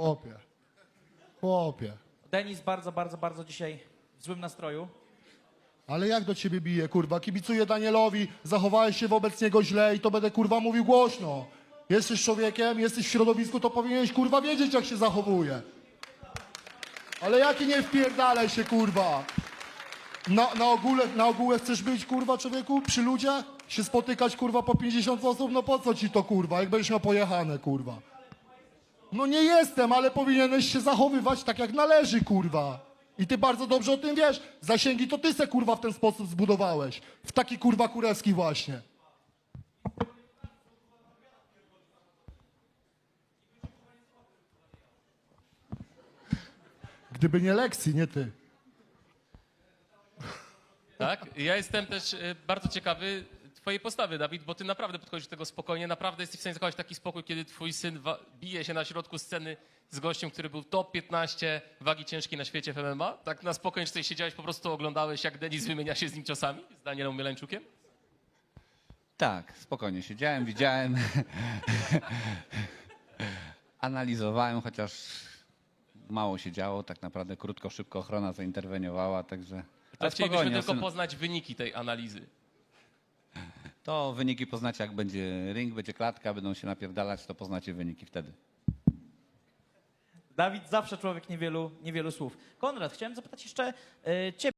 Chłopie. Chłopie. Denis bardzo, bardzo, bardzo dzisiaj w złym nastroju. Ale jak do ciebie bije, kurwa? Kibicuję Danielowi, zachowałeś się wobec niego źle i to będę, kurwa, mówił głośno. Jesteś człowiekiem, jesteś w środowisku, to powinieneś, kurwa, wiedzieć, jak się zachowuje. Ale jaki nie wpierdalaj się, kurwa? Na, na, ogóle, na ogóle chcesz być, kurwa, człowieku, przy ludziach? Się spotykać, kurwa, po 50 osób? No po co ci to, kurwa, jak będziesz miał pojechane, kurwa? No nie jestem, ale powinieneś się zachowywać tak, jak należy, kurwa. I ty bardzo dobrze o tym wiesz. Zasięgi to ty se, kurwa, w ten sposób zbudowałeś. W taki, kurwa, kurewski właśnie. Gdyby nie lekcji, nie ty. Tak? Ja jestem też e, bardzo ciekawy twojej postawy, Dawid, bo ty naprawdę podchodzisz do tego spokojnie, naprawdę jesteś w stanie zachować taki spokój, kiedy twój syn bije się na środku sceny z gościem, który był top 15 wagi ciężkiej na świecie w MMA. Tak na spokojnie, czy tutaj siedziałeś, po prostu oglądałeś, jak Denis wymienia się z nim ciosami, z Danielem Mielańczukiem? Tak, spokojnie siedziałem, widziałem. Analizowałem, chociaż mało się działo. Tak naprawdę krótko, szybko ochrona zainterweniowała, także. Ale chcielibyśmy tylko poznać wyniki tej analizy. To wyniki poznacie, jak będzie ring, będzie klatka, będą się napierdalać, to poznacie wyniki wtedy. Dawid zawsze człowiek niewielu, niewielu słów. Konrad, chciałem zapytać jeszcze y, ciebie.